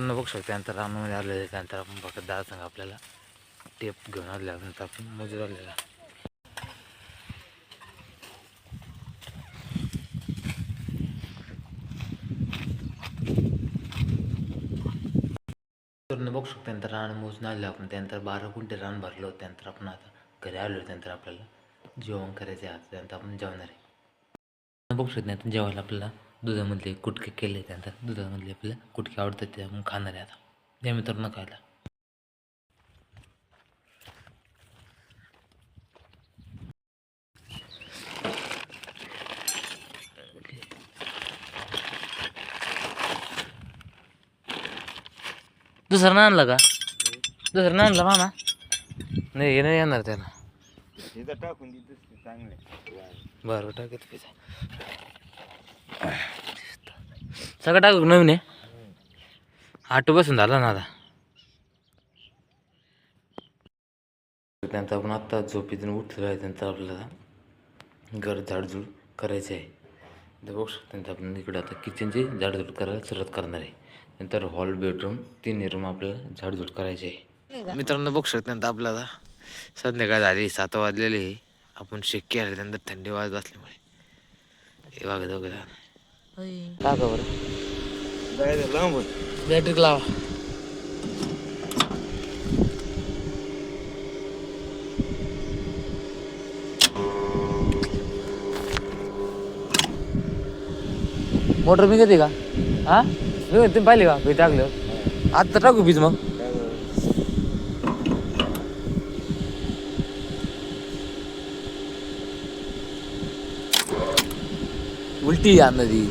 न बघू शकतो त्यानंतर रानामध्ये आलेले त्यानंतर आपण फक्त दहा सांगा आपल्याला टेप घेऊन आल्यानंतर आपण मजूर आलेला बघू शकतो त्यानंतर रान मोजून आलेलं आपण. त्यानंतर बारा गुंठे रान भरलं होतं त्यानंतर आपण आता घरी आलो त्यानंतर आपल्याला जेवण करायचं आहे आता त्यानंतर आपण जेवणार आहे. बघू शकतो त्यानंतर जेवायला आपल्याला दुधामधले कुटके केले त्यानंतर दुधामधले आपल्याला कुटके आवडतात ते आपण खाणार आहे आता. या मित्रांनो खायला. दुसरं ना आणलं का? दुसरं ना आणलं मामा नाही हे नाही येणार त्याला. इथं टाकून चांगले बरं टाकत सगळं टाकू का? नवीन आहे? आटो बसून झाला ना आता. त्यानंतर आपण आत्ता झोपेतून उठलो आहे त्यानंतर आपल्याला. घर झाडझूड करायचं आहे. तर बघू शकतो त्यानंतर आपण इकडे आता किचनची झाडझूड करायला सुरुवात करणार आहे. नंतर हॉल बेडरूम तिन्ही रूम आपल्याला झाडझूड करायचे आहे. मित्रांनो बघू शकतो त्यानंतर आपल्याला. संध्याकाळ झाली सात वाजलेले आहे. आपण शक्य आले त्यानंतर थंडी वाजत असल्यामुळे. हे बघा बघा टाका बरं? जायचं लांब बॅटरी लावा मोटर मी घेते का हा मी तुम्ही पाहिले का मी टाकलं आता टाकू बीज मग उलटी आणणार ती